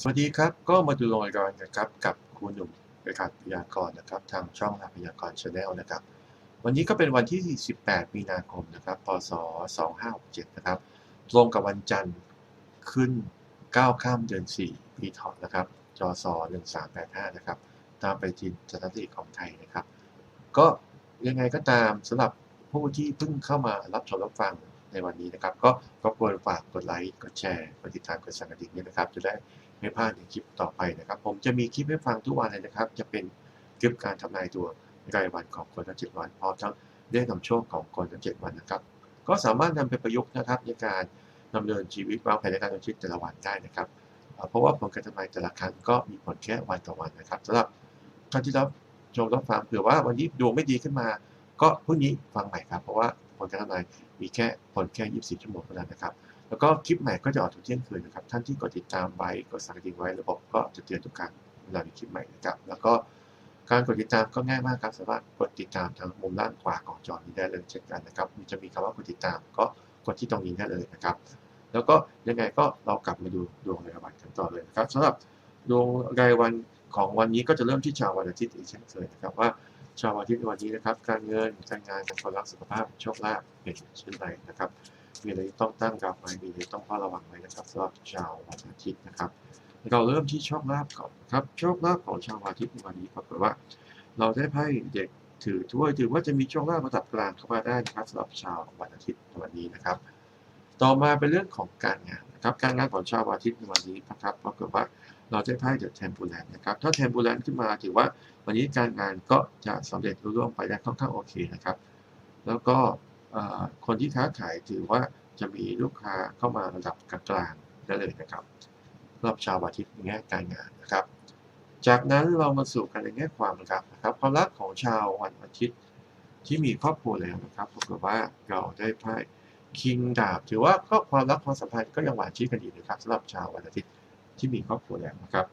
สวัสดีครับ ก็มาดูรายการกันครับกับครูหนุ่มประกาศพยากรณ์นะครับ ทางช่องหาพยากรณ์ชาแนลนะครับ วันนี้ก็เป็นวันที่ 18 มีนาคมนะครับพศ 2567 นะครับ ตรงกับวันจันทร์ขึ้น 9 ข้ามเดือน 4 ปีเถาะนะครับ จศ 1385 นะครับ ตามไปจีนสถิติของไทยนะครับ ก็ยังไงก็ตามสำหรับผู้ที่เพิ่งเข้ามารับชมรับฟังในวันนี้นะครับ ก็รบกวนฝากกดไลค์กดแชร์กดติดตามกดสั่นกระดิ่งด้วยนะครับจะได้ ไม่พลาดในคลิปต่อไปนะครับ ผมจะมีคลิปให้ฟังทุกวันเลยนะครับ จะเป็นคลิปการทำนายตัวรายวันของคนทั้งเจ็ดวันพร้อมทั้งได้นำโชคของคนทั้งเจ็ดวันนะครับ ก็สามารถนำไปประยุกต์นะครับในการดำเนินชีวิตวางแผนในการดำเนินชีวิตแต่ละวันได้นะครับเอ่อเพราะว่าผลการทำนายแต่ละครั้งก็มีผลแค่วันต่อวันนะครับสำหรับท่านที่รับชมรับฟังเผื่อว่าวันนี้ดวงไม่ดีขึ้นมา ก็พรุ่งนี้ฟังใหม่ครับ เพราะว่าผลการทำนายมีแค่ผลแค่ 24 ชั่วโมงเท่านั้นนะครับ แล้วก็คลิปใหม่ก็จะออกทุกเที่ยงคืนนะครับ ท่านที่กดติดตามไว้กดสั่งดิ่งไว้ระบบก็จะเตือนทุกครั้งเวลามีคลิปใหม่นะครับ แล้วก็การกดติดตามก็ง่ายมากครับ สามารถกดติดตามทางมุมด้านขวาของจอนี้ได้เลยเช่นกันนะครับมันจะมีคำว่ากดติดตามก็กดที่ตรงนี้ได้เลยนะครับ แล้วก็ยังไงก็เรากลับมาดูดวงรายวันกันต่อเลยนะครับสำหรับดวงรายวันของวันนี้ก็จะเริ่มที่ชาววันอาทิตย์อีกเช่นเคยนะครับว่าชาววันอาทิตย์วันนี้นะครับ การเงินการงานการความรักสุขภาพโชคลาภเป็นเช่นไรนะครับ มีอะไรต้องตั้งรับไว้มีอะไรต้องเฝ้าระวังไว้นะครับสำหรับชาววันอาทิตย์นะครับ เราเริ่มที่โชคลาภก่อนครับโชคลาภของชาววันอาทิตย์วันนี้ปรากฏว่า เราได้ไพ่เด็กถือถ้วยถือว่าจะมีโชคลาภระดับกลางเข้ามาได้นะครับสำหรับชาววันอาทิตย์วันนี้นะครับ ต่อมาเป็นเรื่องของการงานนะครับ การงานของชาววันอาทิตย์วันนี้นะครับปรากฏว่าเราได้ไพ่เดอะเทมปูแลนนะครับ ถ้าเทมปูแลนขึ้นมาถือว่าวันนี้การงานก็จะสำเร็จรุ่ร่วงไปได้ค่อนข้างโอเคนะครับ แล้วก็ คนที่ค้าขายถือว่าจะมีลูกค้าเข้ามาระดับกลางๆได้เลยนะครับสำหรับชาววันอาทิตย์ในแง่การงานนะครับ จากนั้นเรามาสู่กันในแง่ความรักนะครับ ความรักของชาววันอาทิตย์ที่มีครอบครัวแล้วนะครับปรากฏว่าเราได้ไพ่คิงดาบถือว่าก็ความรักความสัมพันธ์ก็ยังหวานชื่นกันดีนะครับสำหรับชาววันอาทิตย์ที่มีครอบครัวแล้วนะครับ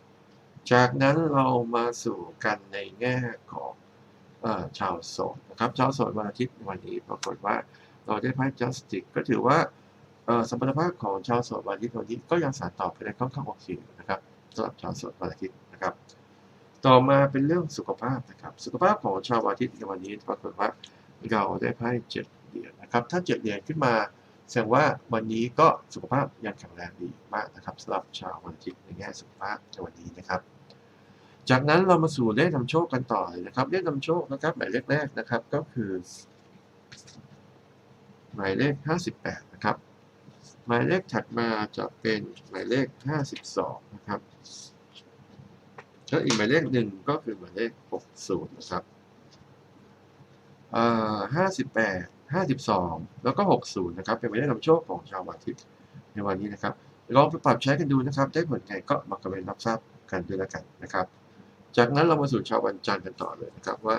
จากนั้นเรามาสู่กันในแง่ของ ชาวโสดนะครับชาวโสดวันอาทิตย์วันนี้ปรากฏว่าเราได้ไพ่ justice ก็ถือว่าสมรรถภาพของชาวโสดวันอาทิตย์วันนี้ก็ยังสานต่อไปได้ค่อนข้างโอเคนะครับสำหรับชาวโสดวันอาทิตย์นะครับ ต่อมาเป็นเรื่องสุขภาพนะครับ สุขภาพของชาวอาทิตย์ในวันนี้ปรากฏว่าเราได้ไพ่เจ็ดเหรียญนะครับ ถ้าเจ็ดเหรียญขึ้นมาแสดงว่าวันนี้ก็สุขภาพยังแข็งแรงดีมากนะครับสำหรับชาววันอาทิตย์ในแง่สุขภาพในวันนี้นะครับ จากนั้นเรามาสู่เลขนำโชคกันต่อนะครับ เลขนำโชคนะครับหมายเลขแรกนะครับก็คือ หมายเลข 58 นะครับ หมายเลขถัดมาจะเป็นหมายเลข 52 นะครับแล้วอีกหมายเลขหนึ่งก็คือหมายเลข 60 นะครับอ่า58 52แล้วก็60นะครับ เป็นหมายเลขนำโชคของชาววันทิตย์ในวันนี้นะครับลองไปปรับใช้กันดูนะครับ ได้ผลไงก็มาคอมเมนต์รับทราบกันด้วยละกันนะครับ จากนั้นเรามาสู่ชาววันจันทร์กันต่อเลยนะครับว่า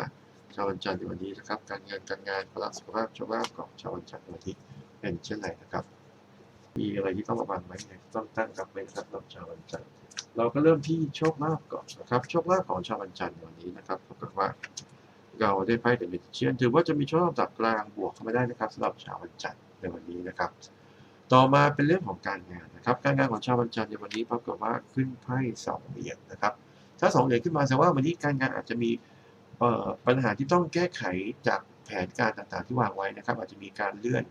ชาววันจันทร์ในวันนี้นะครับ การเงินการงานพลังสุขภาพโชคลาภของชาววันจันทร์วันนี้เป็นเช่นไรนะครับ มีอะไรที่ต้องระวังไหมเนี่ยต้องตั้งรับไว้นะครับสำหรับชาววันจันทร์เราก็เริ่มที่โชคลาภก่อนนะครับโชคลาภของชาววันจันทร์วันนี้นะครับปรากฏว่าเราได้ไพ่เดอะเมจิเชียนถือว่าจะมีโชคลาภระดับกลางบวกเข้ามาได้นะครับสำหรับชาววันจันทร์ในวันนี้นะครับ ต่อมาเป็นเรื่องของการงานนะครับ การงานของชาววันจันทร์ในวันนี้ปรากฏว่าขึ้นไพ่สองเหรียญนะครับ ถ้าสองเหรียญขึ้นมาแสดงว่าวันนี้การงานอาจจะมีปัญหาที่ต้องแก้ไขจากแผนการต่างๆที่วางไว้นะครับ อาจจะมีการเลื่อน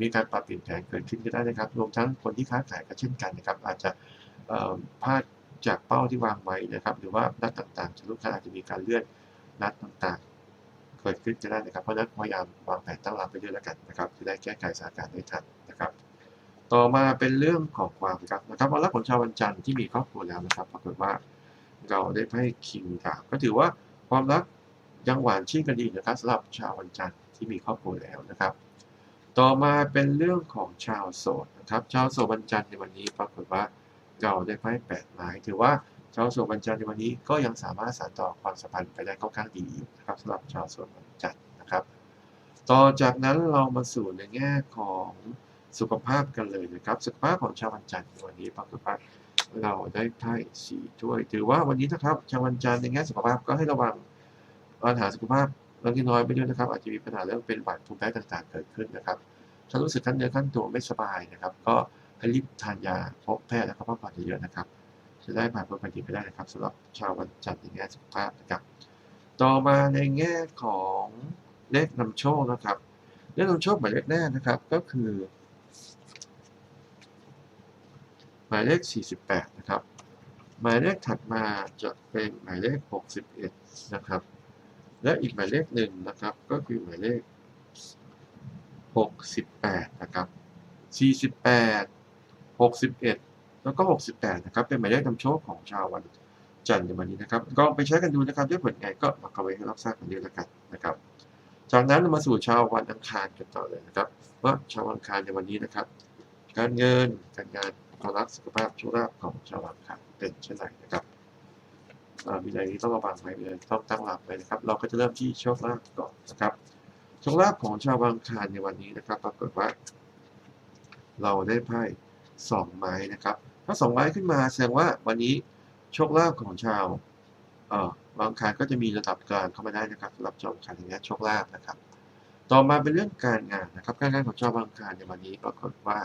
มีการปรับเปลี่ยนแผนเกิดขึ้นก็ได้นะครับ รวมทั้งคนที่ค้าขายก็เช่นกันนะครับ อาจจะพลาดจากเป้าที่วางไว้นะครับ หรือว่านัดต่างๆจากลูกค้าอาจจะมีการเลื่อนนัดต่างๆ เกิดขึ้นก็ได้นะครับ เพราะนั้นพยายามวางแผนตั้งรับไปด้วยแล้วกันนะครับ จะได้แก้ไขสถานการณ์ได้ทันนะครับ ต่อมาเป็นเรื่องของความรักนะครับวันรักของชาววันจันทร์ที่มีครอบครัวแล้วนะครับ ปรากฏว่า เราได้ไพ่คิงดาบก็ถือว่าความรักยังหวานชื่นกันดีนะครับสำหรับชาววันจันทร์ที่มีครอบครัวแล้วนะครับ ต่อมาเป็นเรื่องของชาวโสดนะครับ ชาวโสดวันจันทร์ในวันนี้ปรากฏว่าเราได้ไพ่แปดไม้ถือว่าชาวโสดวันจันทร์ในวันนี้ก็ยังสามารถสานต่อความสัมพันธ์ไปได้ค่อนข้างดีอยู่นะครับสำหรับชาวโสดวันจันทร์นะครับ ต่อจากนั้นเรามาสู่ในแง่ของสุขภาพกันเลยนะครับ สุขภาพของชาววันจันทร์ในวันนี้ปรากฏว่า เราได้ไพ่สี่ถ้วย ถือว่าวันนี้นะครับชาววันจันทร์ในแง่สุขภาพก็ให้ระวังปัญหาสุขภาพเล็กน้อยไปด้วยนะครับ อาจจะมีปัญหาเรื่องเป็นหวัดภูมิแพ้ต่างๆ เกิดขึ้นนะครับ ถ้ารู้สึกขั้นเนื้อขั้นตัวไม่สบายนะครับ ก็ให้รีบทานยาพบแพทย์แล้วก็พักผ่อนเยอะๆนะครับ จะได้ผ่านพ้นไปดีไปได้นะครับสำหรับชาววันจันทร์ในแง่สุขภาพนะครับ ต่อมาในแง่ของเลขนำโชคนะครับเลขนำโชคหมายเลขแรกนะครับ ก็คือ หมายเลข 48 นะครับ หมายเลขถัดมาจะเป็นหมายเลข 61 นะครับ และอีกหมายเลขหนึ่งนะครับ ก็คือหมายเลข 68 นะครับ 48 61 แล้วก็ 68 นะครับ เป็นหมายเลขนำโชคของชาววันจันทร์ในวันนี้นะครับก็ไปใช้กันดูนะครับด้วยผลไงก็มาคอมเมนต์ให้รับทราบกันด้วยแล้วกันนะครับ จากนั้นเรามาสู่ชาววันอังคารกันต่อเลยนะครับ ว่าชาววันอังคารในวันนี้นะครับ การเงินการงานารักสุขภาพโชคลาภของชาววันอังคารเป็นเช่นไรนะครับอ่ามีอะไรที่ต้องระวังไหมมีอะไรต้องตั้งรับไหมนะครับ เราก็จะเริ่มที่โชคลาภก่อนนะครับโชคลาภของชาววังคารในวันนี้นะครับ ปรากฏว่า เราได้ไพ่สองไม้นะครับ ถ้าสองไม้ขึ้นมาแสดงว่าวันนี้โชคลาภของชาวเอ่อบางคารก็จะมีระดับกลางเข้ามาได้นะครับสำหรับชาวบางคารอย่างนี้โชคลาภนะครับ ต่อมาเป็นเรื่องการงานนะครับ การงานของชาวบางคารในวันนี้ปรากฏว่า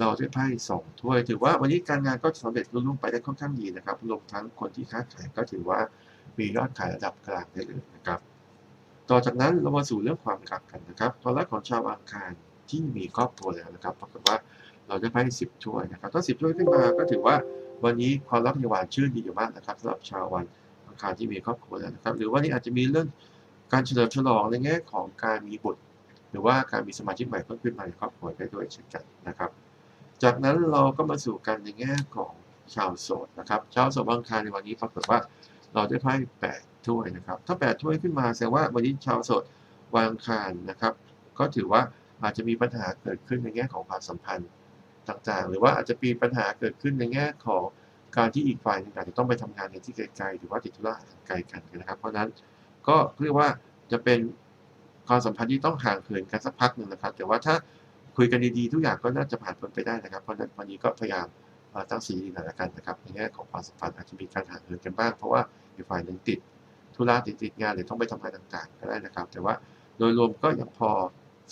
เราได้ไพ่สองถ้วย ถือว่าวันนี้การงานก็สำเร็จรุ่งไปได้ค่อนข้างดีนะครับรวมทั้งคนที่ค้าขายก็ถือว่ามียอดขายระดับกลางได้เลยนะครับ ต่อจากนั้นเรามาสู่เรื่องความรักกันนะครับความรักของชาวอังคารที่มีครอบครัวแล้วนะครับปรากฏว่าเราได้ไพ่สิบถ้วยนะครับถ้าสิบถ้วยขึ้นมาก็ถือว่าวันนี้ความรักในหวานชื่นดีอยู่มากนะครับสำหรับชาววันอังคารที่มีครอบครัวแล้วนะครับ หรือว่านี่อาจจะมีเรื่องการเฉลิมฉลองในแง่ของการมีบุตร หรือว่าการมีสมาชิกใหม่เพิ่มขึ้นมาในครอบครัวได้ด้วยเช่นกันนะครับ จากนั้นเราก็มาสู่กันในแง่ของชาวโสดนะครับชาวโสดบางคารในวันนี้ปรากฏว่าเราได้ไพ่แปดถ้วยนะครับ ถ้าแปดถ้วยขึ้นมาแสดงว่าวันนี้ชาวโสดวางคารนะครับ ก็ถือว่าอาจจะมีปัญหาเกิดขึ้นในแง่ของความสัมพันธ์ต่างๆ หรือว่าอาจจะมีปัญหาเกิดขึ้นในแง่ของการที่อีกฝ่ายหนึงอาจจะต้องไปทำงานในที่ไกลๆหรือว่าติดธุระห่างไกลกันนะครับ เพราะฉะนั้นก็เรียกว่าจะเป็นความสัมพันธ์ที่ต้องห่างเหินกันสักพักหนึ่งนะครับ แต่ว่าถ้า คุยกันดีๆทุกอย่างก็น่าจะผ่านพ้นไปได้นะครับ เพราะนั้นวันนี้ก็พยายามตั้งสีหน่อยละกันนะครับในแง่ของความสัมพันธ์อาจจะมีการห่างเหินกันบ้างเพราะว่าอีกฝ่ายหนึ่งติดธุระติดติดงานหรือต้องไปทำงานต่างๆ ก็ได้นะครับ แต่ว่าโดยรวมก็ยังพอ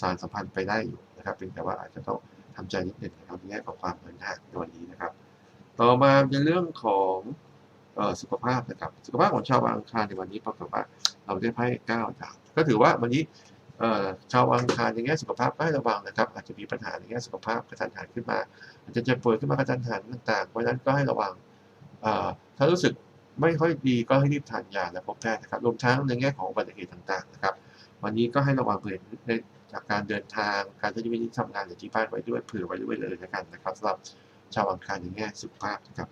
สารสัมพันธ์ไปได้อยู่นะครับเพียงแต่ว่าอาจจะต้องทำใจนิดหนึ่งนะครับในแง่ของความเหินห่างในวันนี้นะครับ ต่อมาเป็นเรื่องของสุขภาพนะครับ สุขภาพของชาวอังคารในวันนี้ปรากฏว่าเราได้ไพ่เก้าดาบก็ถือว่าวันนี้ ชาวอังคารในแง่สุขภาพให้ระวังนะครับ อาจจะมีปัญหาในแง่สุขภาพกระทันหันขึ้นมาอาจจะเจ็บป่วยขึ้นมากระทันหันต่างๆเพราะนั้นก็ให้ระวังถ้ารู้สึกไม่ค่อยดีก็ให้รีบทานยาและพบแพทย์นะครับรวมทั้งในแง่ของอุบัติเหตุต่างๆนะครับ วันนี้ก็ให้ระวังเผื่อในจากการเดินทางการที่จะมีทำงานหรือที่บ้านไว้ด้วยเผื่อไว้ด้วยเลยแล้วกันนะครับสำหรับชาวอังคารในแง่สุขภาพนะครับ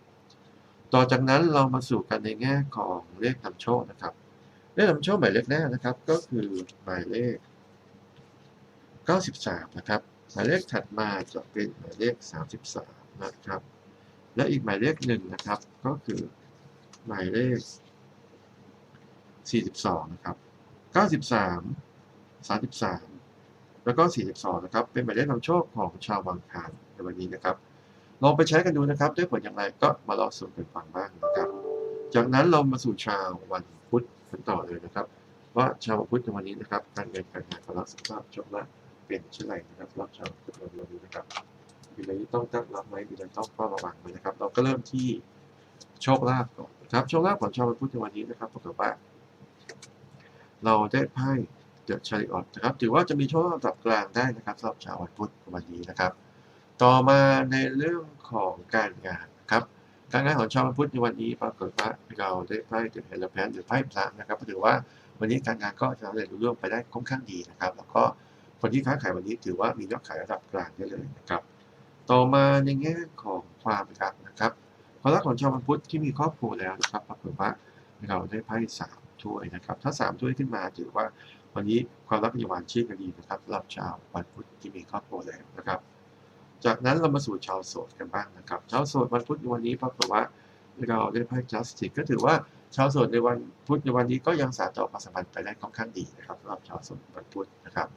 ต่อจากนั้นเรามาสู่กันในแง่ของเลขนำโชคนะครับ เลขนำโชคหมายเลขแรกนะครับ ก็คือหมายเลข 93 นะครับ หมายเลขถัดมาจะเป็นหมายเลข 33 นะครับ และอีกหมายเลขหนึ่งนะครับ ก็คือหมายเลข 42 นะครับ 93 33 แล้วก็ 42 นะครับ เป็นหมายเลขนำโชคของชาวบางคารในวันนี้นะครับ ลองไปใช้กันดูนะครับด้วยผลอย่างไรก็มาลองสุ่มกันฟังบ้างนะครับ จากนั้นเรามาสู่ชาววันพุธกันต่อเลยนะครับว่าชาวพุธในวันนี้นะครับ การเงินการงานความรักสุขภาพโชคลาภ เป็นเช่นไรนะครับสำหรับชาวพุธในวันนี้นะครับมีอะไรที่ต้องตั้งรับไหมมีอะไรต้องเฝ้าระวังไหมนะครับ เราก็เริ่มที่โชคลาภก่อนนะครับโชคลาภของชาวพุทธในวันนี้นะครับปรากฏว่า เราได้ไพ่เดอะชาริออตนะครับถือว่าจะมีโชคลาภระดับกลางได้นะครับสำหรับชาวพุทธในวันนี้นะครับ ต่อมาในเรื่องของการงานนะครับการงานของชาวพุทธในวันนี้ปรากฏว่าเราได้ไพ่เดอะเฮลแพนหรือไพ่พระนะครับก็ถือว่าวันนี้การงานก็สำเร็จรุ่งเรืองไปได้ค่อนข้างดีนะครับ แล้วก็ คนที่ค้าขายวันนี้ถือว่ามียอดขายระดับกลางได้เลยนะครับ ต่อมาในแง่ของความรักนะครับความรักของชาวพุทธที่มีครอบครัวแล้วนะครับปรากฏว่าเราได้ไพ่สามถ้วยนะครับ ถ้าสามถ้วยขึ้นมาถือว่าวันนี้ความรักมีหวานชื่นกันดีนะครับสำหรับชาววันพุธที่มีครอบครัวแล้วนะครับ จากนั้นเรามาสู่ชาวโสดกันบ้างนะครับ ชาวโสดวันพุธในวันนี้ปรากฏว่าเราได้ไพ่ justice ก็ถือว่าชาวโสดในวันพุธในวันนี้ก็ยังสานต่อความสัมพันธ์ไปได้ค่อนข้างดีนะครับสำหรับชาวโสดวันพุธนะครับ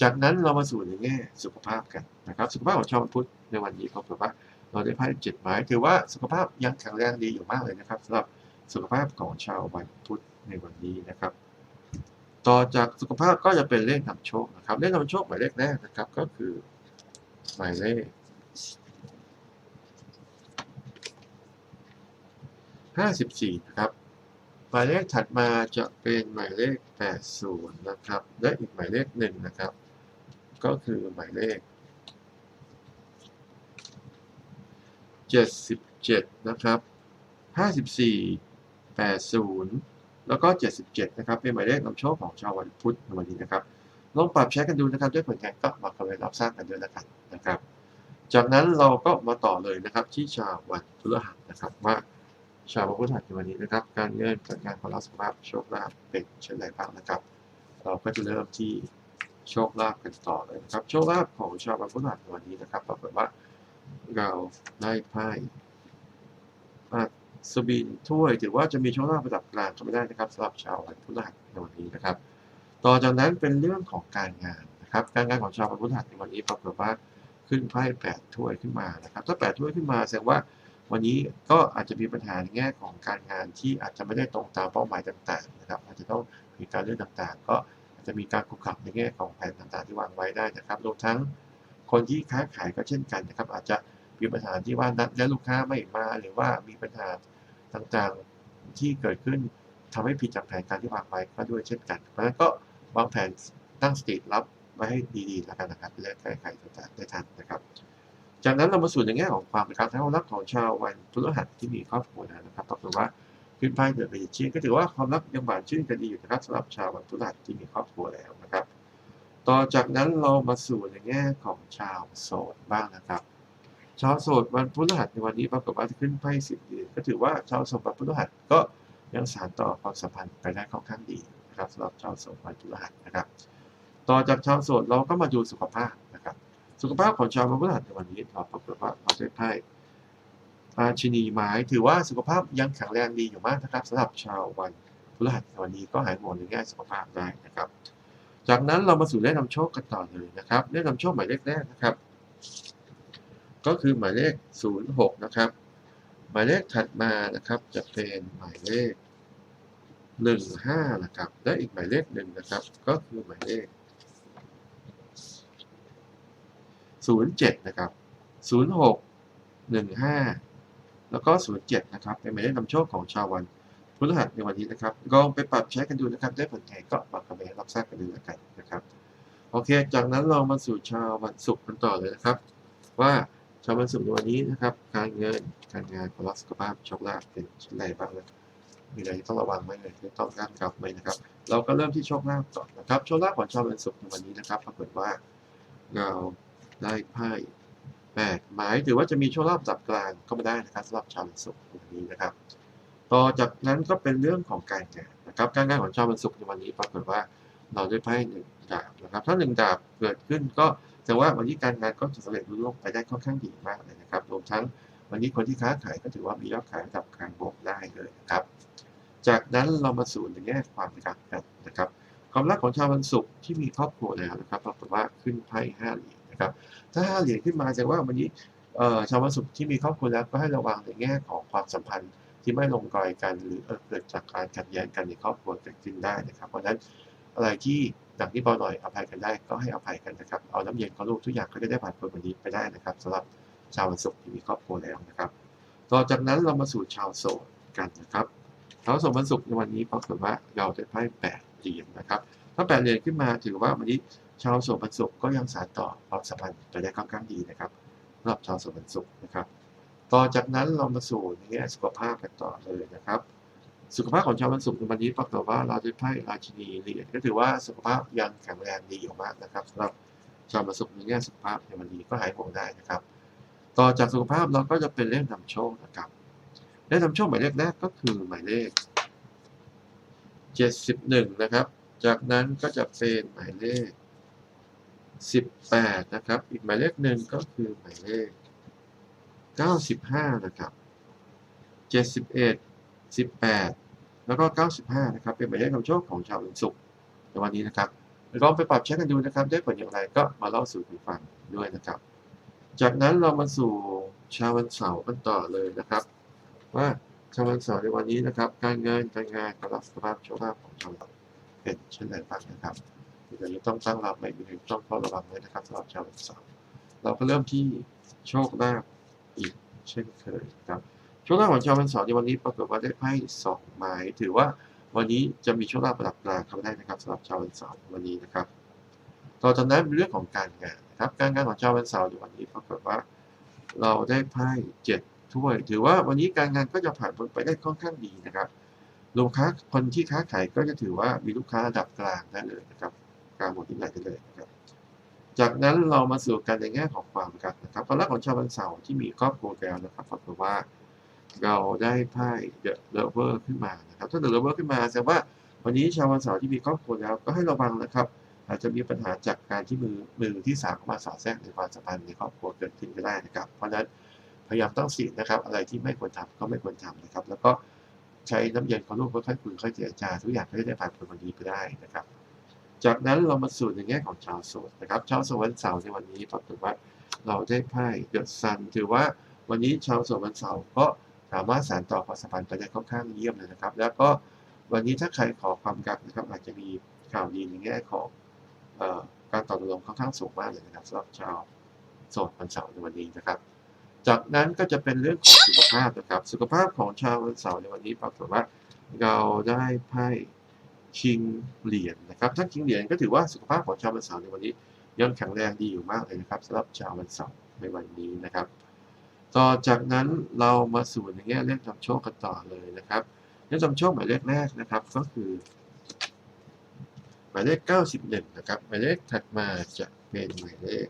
จากนั้นเรามาสู่ในแง่สุขภาพกันนะครับ สุขภาพของชาวพุทธในวันนี้ปรากว่าเราได้ไพ่เจ็ดไม้ถือว่าสุขภาพยังแข็งแรงดีอยู่มากเลยนะครับสำหรับสุขภาพของชาววันพุธในวันนี้นะครับ ต่อจากสุขภาพก็จะเป็นเลขนำโชคนะครับเลขนำโชคหมายเลขแรกนะครับ ก็คือหมายเลขห้าสิบสี่นะครับ หมายเลขถัดมาจะเป็นหมายเลขแปดศูนย์นะครับ และอีกหมายเลขหนึ่งนะครับ ก็คือหมายเลขเจ็ดสิบเจ็ดนะครับห้าสิบสี่แปดศูนย์แล้วก็เจ็ดสิบเจ็ดนะครับ เป็นหมายเลขนำโชคของชาววันพุธในวันนี้นะครับ ลองปรับใช้กันดูนะครับ ด้วยผลงานก็มาคอมเมนต์รับทราบกันด้วยแล้วกันนะครับ จากนั้นเราก็มาต่อเลยนะครับที่ชาววันพฤหัสนะครับว่า ชาววันพฤหัสในวันนี้นะครับ การเงินการงานของเราสุขภาพโชคลาภเป็นเช่นไรบ้างนะครับ เราก็จะเริ่มที่โชคลาภกันต่อเลยนะครับ โชคลาภของชาววันพฤหัสในวันนี้นะครับปรากฏว่าเราได้ไพ่อัศวินถ้วยถือว่าจะมีโชคลาภระดับกลางก็ไม่ได้นะครับสำหรับชาววันพฤหัสในวันนี้นะครับ ต่อจากนั้นเป็นเรื่องของการงานนะครับ การงานของชาววันพฤหัสในวันนี้ปรากฏว่าขึ้นไพ่แปดถ้วยขึ้นมานะครับ ถ้าแปดถ้วยขึ้นมาแสดงว่า วันนี้ก็อาจจะมีปัญหาในแง่ของการงานที่อาจจะไม่ได้ตรงตามเป้าหมายต่างๆนะครับอาจจะต้องมีการเลื่อนต่างๆ ก็อาจจะมีการขุกขับในแง่ของแผนต่างๆ ที่วางไว้ได้นะครับรวมทั้งคนที่ค้าขายก็เช่นกันนะครับ อาจจะมีปัญหาที่ว่านัดและลูกค้าไม่มาหรือว่ามีปัญหาต่างๆที่เกิดขึ้นทำให้ผิดจากแผนการที่วางไว้ก็ด้วยเช่นกัน เพราะฉะนั้นก็วางแผนตั้งสติรับไว้ให้ดีๆแล้วกันนะครับเลือกแก้ไขต่างๆได้ทันนะครับ จากนั้นเรามาสู่ในแง่ของความรักทั้งรักของชาววันพฤหัสที่มีครอบครัวแล้วนะครับปรากฏว่าขึ้นไพ่เดือดไปเชียก็ถือว่าความรักยังหวานชื่นกันดีอยู่นะครับสำหรับชาววันพฤหัสที่มีครอบครัวแล้วนะครับ ต่อจากนั้นเรามาสู่ในแง่ของชาวโสดบ้างนะครับชาวโสดวันพฤหัสในวันนี้ปรากฏว่าขึ้นไพ่สิบเหรียญก็ถือว่าชาวโสดวันพฤหัสก็ยังสานต่อความสัมพันธ์ไปได้ค่อนข้างดีนะครับสำหรับชาวโสดวันพฤหัสนะครับ ต่อจากชาวโสดเราก็มาดูสุขภาพ สุขภาพของชาววันพฤหัสในวันนี้เราปรากฏว่าเราได้ไพ่ราชินีไม้ถือว่าสุขภาพยังแข็งแรงดีอยู่มากนะครับสำหรับชาววันพฤหัสวันนี้ก็หายห่วงในแง่สุขภาพได้นะครับ จากนั้นเรามาสู่เลขนำโชคกันต่อเลยนะครับเลขนำโชคหมายเลขแรกนะครับ ก็คือหมายเลข 06 นะครับ หมายเลขถัดมานะครับจะเป็นหมายเลข 15 นะครับ และอีกหมายเลขหนึ่งนะครับ ก็คือหมายเลข 07 นะครับ 06 15 แล้วก็ 07 นะครับ เป็นหมายเลขนำโชคของชาววันพฤหัสในวันนี้นะครับ ลองไปปรับใช้กันดูนะครับ ได้ผลไงก็มาคอมเมนต์รับทราบกันดูแล้วกันนะครับ โอเค จากนั้นเรามาสู่ชาววันศุกร์กันต่อเลยนะครับ ว่าชาววันศุกร์ในวันนี้นะครับ การเงิน การงานความรักสุขภาพโชคลาภเป็นเช่นไรบ้างนะครับมีอะไรที่ต้องระวังไหมเลยที่ต้องการกลับไหมนะครับ เราก็เริ่มที่โชคลาภก่อนนะครับ โชคลาภของชาววันศุกร์ในวันนี้นะครับ ปรากฏว่าเรา ได้ไพ่แปดหมายถือว่าจะมีโชคลาภระดับกลางก็ไม่ได้นะครับสำหรับชาววันศุกร์วันนี้นะครับ ต่อจากนั้นก็เป็นเรื่องของการงานนะครับ การงานของชาววันศุกร์ในวันนี้ปรากฏว่าเราได้ไพ่หนึ่งดาบนะครับถ้าหนึ่งดาบเกิดขึ้นก็แต่ว่าวันนี้การงานก็จะสำเร็จรุ่งไปได้ค่อนข้างดีมากเลยนะครับรวมทั้งวันนี้คนที่ค้าขายก็ถือว่ามียอดขายระดับกลางบวกได้เลยนะครับ จากนั้นเรามาสู่ในแง่ความรักกันนะครับ ความรักของชาววันศุกร์ที่มีครอบครัวแล้วนะครับปรากฏว่าขึ้นไพ่ห้าเหรียญ นะครับ ถ้าห้าเหรียญขึ้นมาแสดงว่าวันนี้ชาววันศุกร์ที่มีครอบครัวแล้วก็ให้ระวังในแง่ของความสัมพันธ์ที่ไม่ลงรอยกัน หรือเกิดจากการขัดแย้งกันในครอบครัวเกิดขึ้นได้นะครับ เพราะฉะนั้นอะไรที่หนักที่เบาหน่อยอภัยกันได้ก็ให้อภัยกันนะครับ เอาน้ำเย็นเของลูกทุกอย่างก็จะได้ผ่านพ้นวันนี้ไปได้นะครับสำหรับชาววันศุกร์ที่มีครอบครัวแล้วนะครับต่อจากนั้นเรามาสู่ชาวโสดกันนะครับชาวโสดวันศุกร์ในวันนี้ปรากฏว่าเราได้ไพ่แปดเหรียญนะครับ ถ้าแปดเหรียญขึ้นมาถือว่าวันนี้ ชาวโสดวันศุกก็ยังสานต่อความสัมพันธ์ไปได้ค่อนข้างดีนะครับสำหรับชาวโสดวันศุกนะครับ ต่อจากนั้นเรามาสู่ในแง่สุขภาพกันต่อเลยนะครับ สุขภาพของชาววันศุกในวันนี้ปรากฏว่าเราได้ไพ่ราชินีเหรียญก็ถือว่าสุขภาพยังแข็งแรงดีอยู่มากนะครับสำหรับชาววันศุกในแง่สุขภาพในวันนี้ก็หายห่วงได้นะครับ ต่อจากสุขภาพเราก็จะเป็นเลขนำโชคนะครับเลขนำโชคหมายเลขแรกก็คือหมายเลข 71 นะครับ จากนั้นก็จะเป็นหมายเลข 18 นะครับ อีกหมายเลขหนึ่งก็คือหมายเลข 95 นะครับ 71 18 แล้วก็ 95 นะครับ เป็นหมายเลขนำโชคของชาววันศุกในวันนี้นะครับลองไปปรับใช้กันดูนะครับ ได้ผลอย่างไรก็มาเล่าสู่คุณฟังด้วยนะครับ จากนั้นเรามาสู่ชาววันเสาร์กันต่อเลยนะครับ ว่าชาววันเสาร์ในวันนี้นะครับ การเงินการงานการรับสภาพโชคลาภของชาวเป็นเช่นไรบ้างนะครับ มีอะไรต้องตั้งรับไหมมีอะไรต้องเฝ้าระวังไว้นะครับสำหรับชาววันเสาร์เราก็เริ่มที่โชคลาภอีกเช่นเคยครับโชช่วงแรกของชาววันเสาร์ในวันนี้ปรากฏว่าได้ไพ่สองไม้ถือว่าวันนี้จะมีโชคลาภระดับกลางเข้าได้นะครับสำหรับชาววันเสาร์วันนี้นะครับต่อจากนั้นเป็นเรื่องของการงานนะครับ การงานของชาววันเสาร์ในวันนี้ปรากฏว่า เราได้ไพ่เจ็ดถ้วย ถือว่าวันนี้การงานก็จะผ่านพ้นไปได้ค่อนข้างดีนะครับลูกค้าคนที่ค้าขายก็จะถือว่ามีลูกค้าระดับกลางได้เลยนะครับ กางหมดที่ไหนได้เลยนะครับ จากนั้นเรามาสู่กันในแง่ของความรักนะครับความรักของชาววันเสาร์ที่มีครอบครัวแล้วนะครับปรากฏว่าเราได้ไพ่เดอะเลเวอร์ขึ้นมานะครับ ถ้าเดอะเลเวอร์ขึ้นมาแสดงว่าวันนี้ชาววันเสาร์ที่มีครอบครัวแล้วก็ให้ระวังนะครับ อาจจะมีปัญหาจากการที่มือมือที่สามเข้ามาสอดแทรกในความสัมพันธ์ในครอบครัวเกิดขึ้นก็ได้นะครับ เพราะฉะนั้นพยายามต้องสินะครับ อะไรที่ไม่ควรทำก็ไม่ควรทำนะครับ แล้วก็ใช้น้ำเย็นของลูกค่อยๆคุยค่อยเจรจาทุกอย่างก็จะได้ผ่านพ้นวันนี้ไปได้นะครับ จากนั้นเรามาสู่ในแง่ของชาวโสดนะครับชาวโสดวันเสาร์ในวันนี้ปรากฏว่าเราได้ไพ่เดอะซันถือว่าวันนี้ชาวโสดวันเสาร์ก็สามารถสานต่อความสัมพันธ์ไปได้ค่อนข้างเยี่ยมเลยนะครับ แล้วก็วันนี้ถ้าใครขอความรักนะครับอาจจะมีข่าวดีในแง่ของออการต่อรองค่อนข้างสูงมากเลยนะครับสำหรับชาวโสดวันเสาร์ในวันนี้นะครับ จากนั้นก็จะเป็นเรื่องของสุขภาพนะครับ สุขภาพของชาววันเสาร์ในวันนี้ปรากฏว่าเราได้ไพ่ คิงเหรียญนะครับ ถ้าคิงเหรียญก็ถือว่าสุขภาพของชาววันเสาร์ในวันนี้ยังแข็งแรงดีอยู่มากเลยนะครับสำหรับชาววันเสาร์ในวันนี้นะครับ ต่อจากนั้นเรามาสู่ในแง่เลขนำโชคกันต่อเลยนะครับเลขนำโชคหมายเลขแรกนะครับ ก็คือ หมายเลข 91 นะครับ หมายเลขถัดมาจะเป็นหมายเลข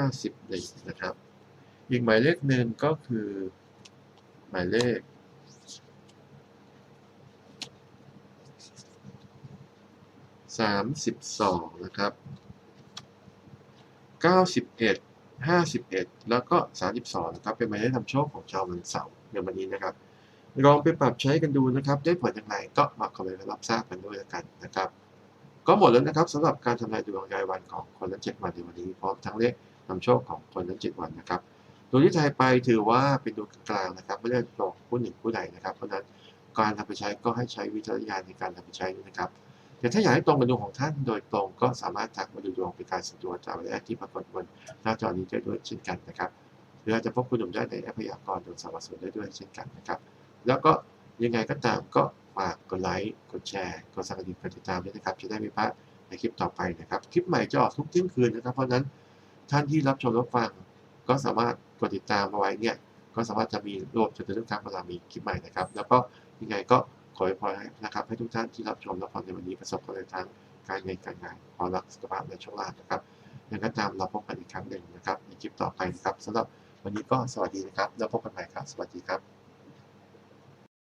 51 นะครับ อีกหมายเลขหนึ่งก็คือหมายเลข 32 นะครับ 91 51 แล้วก็ 32 นะครับ เป็นหมายเลขนำโชคของชาววันเสาร์ในวันนี้นะครับ ลองไปปรับใช้กันดูนะครับ ได้ผลอย่างไรก็มาคอมเมนต์รับทราบกันด้วยแล้วกันนะครับ ก็หมดแล้วนะครับสำหรับการทำนายดวงรายวันของคนละเจ็ดวันในวันนี้พร้อมทั้งเลขนำโชคของคนละเจ็ดวันนะครับดวงที่ทายไปถือว่าเป็นดวงกลางนะครับไม่ได้ตรงผู้หนึ่งผู้ใดนะครับ เพราะนั้นการนำไปใช้ก็ให้ใช้วิจารณญาณในการนำไปใช้นะครับ แต่ถ้าอยากให้ตรงกับดวงของท่านโดยตรงก็สามารถทักมาดูดวงเป็นการส่วนตัวจากแอปที่ปรากฏบนหน้าจอนี้ได้ด้วยเช่นกันนะครับหรืออาจจะพบคุณหนุ่มได้ในแอปพยากรณ์ดวงสารสนได้ด้วยเช่นกันนะครับ แล้วก็ยังไงก็ตามก็ฝากกดไลค์กดแชร์กดสั่งกระดิ่งกดติดตามด้วยนะครับ จะได้ไม่พลาดในคลิปต่อไปนะครับ คลิปใหม่จะออกทุกเที่ยงคืนนะครับ เพราะนั้นท่านที่รับชมรับฟัง ก็สามารถกดติดตามเอาไว้เนี่ยก็สามารถจะมีรวบจนถึงทุกครั้งเวลามีคลิปใหม่นะครับ แล้วก็ยังไงก็ ขอให้พอนะครับให้ทุกท่านที่รับชมละครในวันนี้ประสบความสำเร็จทั้งการเงินการงานความรักสุขภาพและโชคลาภนะครับยังไงก็ตามเราพบกันอีกครั้งหนึ่งนะครับในคลิปต่อไปนะครับสำหรับวันนี้ก็สวัสดีนะครับ แล้วพบกันใหม่ครับ สวัสดีครับ